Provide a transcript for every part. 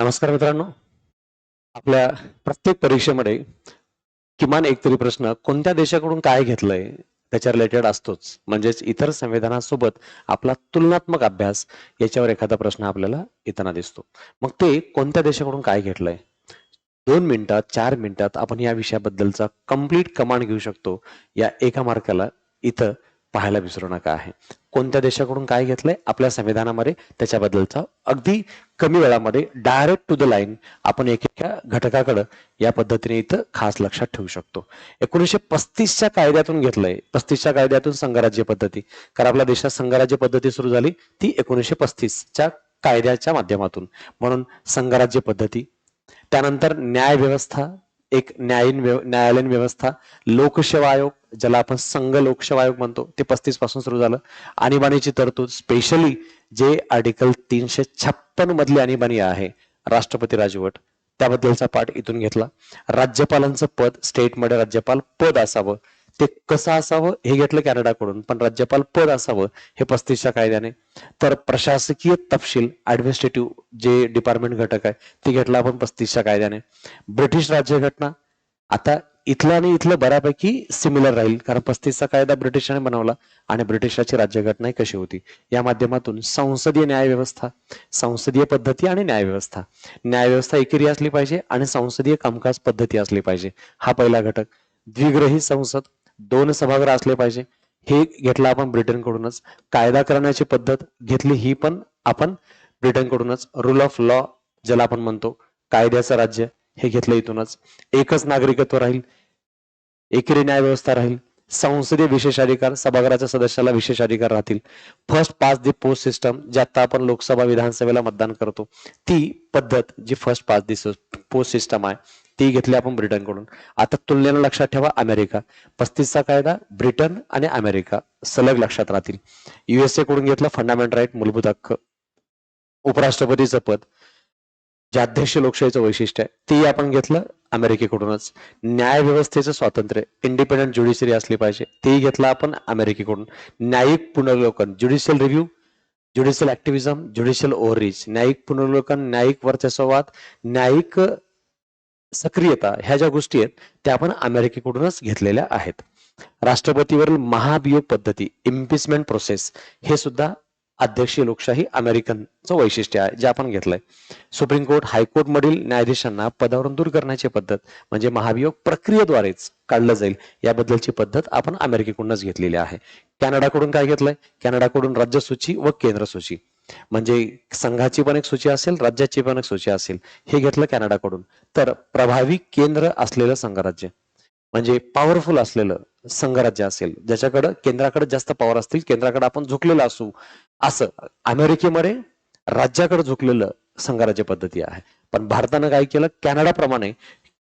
नमस्कार मित्रांनो. आपल्या प्रत्येक परीक्षेमध्ये किमान एक तरी प्रश्न कोणत्या देशाकडून काय घेतलंय त्याच्या रिलेटेड असतोच. म्हणजेच इतर संविधानासोबत आपला तुलनात्मक अभ्यास याच्यावर एखादा प्रश्न आपल्याला येताना दिसतो. मग ते कोणत्या देशाकडून काय घेतलंय? दोन मिनिटात चार मिनिटात आपण या विषयाबद्दलचा कंप्लीट कमांड घेऊ शकतो या एका मार्काला इथं पाहायला विसरू नका आहे. कोणत्या देशाकडून काय घेतलंय? आपल्या संविधानामध्ये त्याच्याबद्दलचा अगदी कमी वेळामध्ये डायरेक्ट टू द लाईन आपण एकेका घटकाकडं या पद्धतीने इथं खास लक्षात ठेवू शकतो. एकोणीसशे पस्तीसच्या कायद्यातून घेतलंय. पस्तीसच्या कायद्यातून संघराज्य पद्धती. कारण आपल्या देशात संघराज्य पद्धती सुरू झाली ती एकोणीसशे पस्तीसच्या कायद्याच्या माध्यमातून. म्हणून संघराज्य पद्धती. त्यानंतर न्याय व्यवस्था एक न्यायीन न्यायालयीन व्यवस्था लोकसेवा आयोग ज्याला आपण संघ लोकसेवा आयोग म्हणतो ते पस्तीसपासून सुरू झालं. आणीबाणीची तरतूद स्पेशली जे आर्टिकल तीनशे छप्पन मधली आणीबाणी आहे राष्ट्रपती राजवट त्याबद्दलचा पाठ इथून घेतला. राज्यपालांचं पद स्टेटमध्ये राज्यपाल पद असावं. ते कसं असावं हे घेतलं कॅनडाकडून पण राज्यपाल पद असावं हे पस्तीसच्या कायद्याने. तर प्रशासकीय तपशील ऍडमिनिस्ट्रेटिव्ह जे डिपार्टमेंट घटक आहे ते घेतलं आपण पस्तीसच्या कायद्याने. ब्रिटिश राज्यघटना आता इथलं आणि इथलं बऱ्यापैकी सिमिलर राहील कारण पस्तीसचा कायदा ब्रिटिशाने बनवला आणि ब्रिटिशाची राज्यघटनाही कशी होती? या माध्यमातून संसदीय न्याय व्यवस्था संसदीय पद्धती आणि न्यायव्यवस्था. न्यायव्यवस्था एकेरी असली पाहिजे आणि संसदीय कामकाज पद्धती असली पाहिजे. हा पहिला घटक. द्विग्रही संसद दोन सभागृह असले पाहिजे. हे घेतलं आपण ब्रिटनकडूनच. कायदा करण्याची पद्धत घेतली ही पण आपण ब्रिटनकडूनच. रूल ऑफ लॉ ज्याला आपण म्हणतो कायद्याचं राज्य हे घेतलं इथूनच. एकच नागरिकत्व राहील. एकेरी न्याय व्यवस्था राहील. संसदीय विशेष अधिकार सभागृहाच्या सदस्याला विशेष अधिकार राहतील. First past the post system जी आता आपण लोकसभा विधानसभेला मतदान करतो ती पद्धत जी first past the post system आहे ती घेतली आपण ब्रिटनकडून. आता तुलनेनं लक्षात ठेवा अमेरिका. पस्तीसचा कायदा ब्रिटन आणि अमेरिका सलग लक्षात राहतील. युएसए कडून घेतलं फंडामेंटल राईट मूलभूत हक्क. उपराष्ट्रपतीचं पद. जे अध्यक्ष लोकशाहीचं वैशिष्ट्य आहे तेही आपण घेतलं अमेरिकेकडूनच. न्याय व्यवस्थेचं स्वातंत्र्य इंडिपेंडंट ज्युडिशरी असली पाहिजे तेही घेतलं आपण अमेरिकेकडून. न्यायिक पुनर्वलोकन judicial review judicial activism judicial overreach न्यायिक पुनर्वलोकन न्यायिक वर्चस्ववाद न्यायिक सक्रियता ह्या ज्या गोष्टी आहेत त्या आपण अमेरिकेकडूनच घेतलेल्या आहेत. राष्ट्रपतीवरील महाभियोग पद्धती इम्पिचमेंट प्रोसेस हे सुद्धा अध्यक्षीय लोकशाही अमेरिकनचं वैशिष्ट्य आहे जे आपण घेतलंय. सुप्रीम कोर्ट हायकोर्ट मधील न्यायाधीशांना पदावरून दूर करण्याची पद्धत म्हणजे महाभियोग प्रक्रियेद्वारेच काढलं जाईल याबद्दलची पद्धत आपण अमेरिकेकडूनच घेतलेली आहे. कॅनडाकडून काय घेतलंय? कॅनडाकडून राज्य सूची व केंद्र सूची म्हणजे संघाची पण एक सूची असेल राज्याची पण एक सूची असेल हे घेतलं कॅनडाकडून. तर प्रभावी केंद्र असलेलं संघराज्य म्हणजे पॉवरफुल असलेलं संघराज्य असेल ज्याच्याकडं केंद्राकडे जास्त पॉवर असतील केंद्राकडे आपण झुकलेलं असू. असं अमेरिकेमध्ये राज्याकडे झुकलेलं संघराज्य पद्धती आहे. पण भारतानं काय केलं? कॅनडाप्रमाणे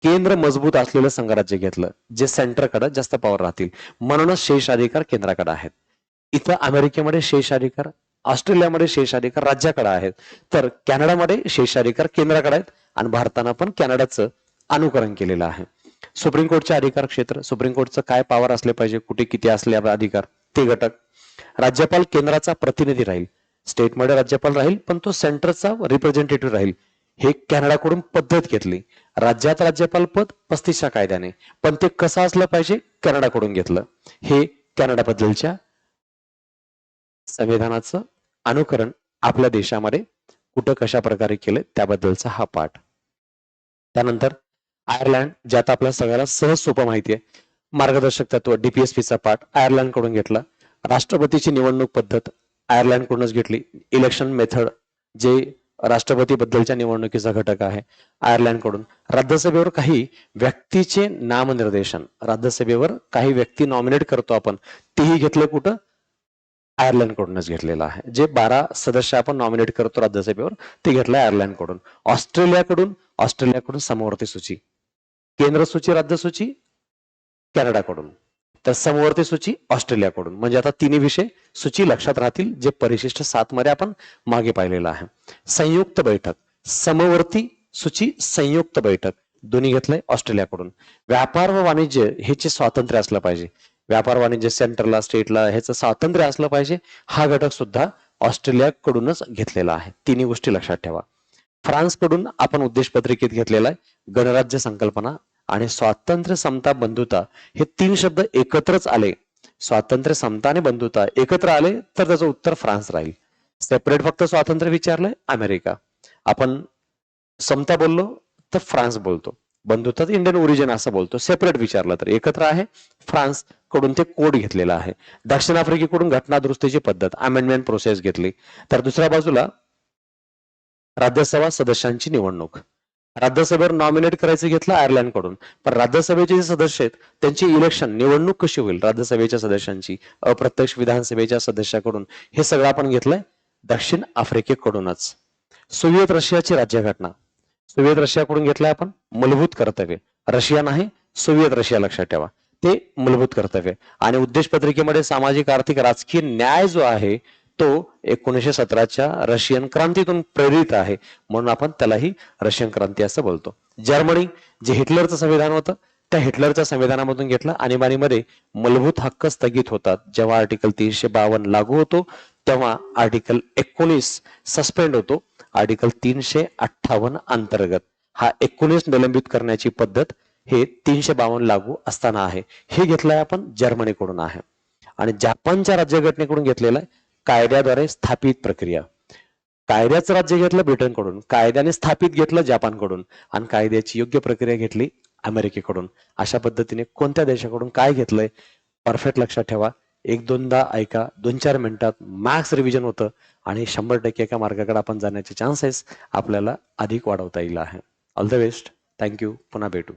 केंद्र मजबूत असलेलं संघराज्य घेतलं जे सेंटरकडे जास्त पॉवर राहतील. म्हणूनच शेष अधिकार केंद्राकडे आहेत. इथं अमेरिकेमध्ये शेष अधिकार ऑस्ट्रेलियामध्ये शेष अधिकार राज्याकडे आहेत. तर कॅनडामध्ये शेष अधिकार केंद्राकडे आहेत आणि भारतानं पण कॅनडाचं अनुकरण केलेलं आहे. सुप्रीम कोर्टचे अधिकार क्षेत्र सुप्रीम कोर्टचं काय पॉवर असले पाहिजे कुठे किती असले अधिकार ते घटक. राज्यपाल केंद्राचा प्रतिनिधी राहील स्टेटमध्ये राज्यपाल राहील पण तो सेंटरचा रिप्रेझेंटेटिव्ह राहील. हे कॅनडाकडून पद्धत घेतली. राज्यात राज्यपाल पद पस्तीसच्या कायद्याने पण ते कसं असलं पाहिजे कॅनडाकडून घेतलं. हे कॅनडाबद्दलच्या संविधानाचं अनुकरण आपल्या देशामध्ये कुठं कशा प्रकारे केलं त्याबद्दलचा हा पाठ. त्यानंतर आयर्लंड ज्यात आपल्या सगळ्याला सहज सोपं माहिती आहे मार्गदर्शक तत्व डीपीएसपीचा पाठ आयर्लंडकडून घेतला. राष्ट्रपतीची निवडणूक पद्धत आयर्लंड कडूनच घेतली. इलेक्शन मेथड जे राष्ट्रपती बद्दलच्या निवडणुकीचा घटक आहे आयर्लंडकडून राज्यसभेवर काही व्यक्तीचे नामनिर्देशन राज्यसभेवर काही व्यक्ती नॉमिनेट करतो आपण तेही घेतलं कुठं? आयर्लंडकडूनच कडूनच घेतलेलं आहे. जे बारा सदस्य आपण नॉमिनेट करतो राज्यसभेवर ते घेतलं आयर्लंडकडून. ऑस्ट्रेलियाकडून ऑस्ट्रेलियाकडून समवर्ती सूची. केंद्र सूची राज्य सूची कॅनडाकडून. तर समवर्ती सूची ऑस्ट्रेलियाकडून. म्हणजे आता तिन्ही विषय सूची लक्षात राहतील जे परिशिष्ट सात मध्ये आपण मागे पाहिलेलं आहे. संयुक्त बैठक. समवर्ती सूची संयुक्त बैठक. दोन्ही घेतलंय ऑस्ट्रेलियाकडून. व्यापार व वाणिज्य ह्याचे स्वातंत्र्य असलं पाहिजे. व्यापार वाणिज्य सेंटरला स्टेटला ह्याचं स्वातंत्र्य असलं पाहिजे. हा घटक सुद्धा ऑस्ट्रेलियाकडूनच घेतलेला आहे. तिन्ही गोष्टी लक्षात ठेवा. फ्रान्सकडून आपण उद्देश पत्रिकेत घेतलेला आहे. गणराज्य संकल्पना आणि स्वातंत्र्य समता बंधुता हे तीन शब्द एकत्रच आले. स्वातंत्र्य समता आणि बंधुता एकत्र आले तर त्याचं उत्तर फ्रान्स राहील. सेपरेट फक्त स्वातंत्र्य विचारलंय अमेरिका. आपण समता बोललो तर फ्रान्स बोलतो. बंधुत्वात इंडियन ओरिजिन असं बोलतो. सेपरेट विचारलं तर. एकत्र आहे. फ्रान्सकडून ते कोड घेतलेला आहे. दक्षिण आफ्रिकेकडून घटना दुरुस्तीची पद्धत अमेंडमेंट प्रोसेस घेतली. तर दुसऱ्या बाजूला राज्यसभा सदस्यांची निवडणूक. राज्यसभेवर नॉमिनेट करायचं घेतलं आयर्लंडकडून पण राज्यसभेचे जे सदस्य आहेत त्यांची इलेक्शन निवडणूक कशी होईल? राज्यसभेच्या सदस्यांची अप्रत्यक्ष विधानसभेच्या सदस्याकडून हे सगळं आपण घेतलंय दक्षिण आफ्रिकेकडूनच. सोव्हिएत रशियाची राज्यघटना. सोव्हिएत रशियाकडून घेतलाय आपण? मूलभूत कर्तव्य. रशिया नाही सोव्हिएत रशिया लक्षात ठेवा. ते मूलभूत कर्तव्य. आणि उद्देश पत्रिकेमध्ये सामाजिक आर्थिक राजकीय न्याय जो आहे तो एकोणीसशे सतराच्या रशियन क्रांतीतून प्रेरित आहे. म्हणून आपण त्यालाही रशियन क्रांती असं बोलतो. जर्मनी जे हिटलरचं संविधान होतं त्या हिटलरच्या संविधानामधून घेतलं. आणीबाणीमध्ये मूलभूत हक्क स्थगित होतात. जेव्हा आर्टिकल तीनशे बावन्न लागू होतो तेव्हा आर्टिकल एकोणीस सस्पेंड होतो. आर्टिकल तीनशे अठ्ठावन्न अंतर्गत. हा एकोणीस निलंबित करण्याची पद्धत हे तीनशे बावन्न लागू असताना आहे. हे घेतलंय आपण जर्मनीकडून आहे. आणि जपानच्या राज्यघटनेकडून घेतलेलं आहे कायद्याद्वारे स्थापित प्रक्रिया. कायद्याचं राज्य घेतलं ब्रिटनकडून कायद्याने स्थापित घेतलं जपानकडून आणि कायद्याची योग्य प्रक्रिया घेतली अमेरिकेकडून. अशा पद्धतीने कोणत्या देशाकडून काय घेतलंय परफेक्ट लक्षात ठेवा. एक दोनदा ऐका दोन चार मिनिटात मॅक्स रिव्हिजन होतं आणि शंभर टक्के एका मार्गाकडे आपण जाण्याचे चान्सेस आपल्याला अधिक वाढवता येईल आहे. ऑल द बेस्ट थँक्यू पुन्हा भेटू.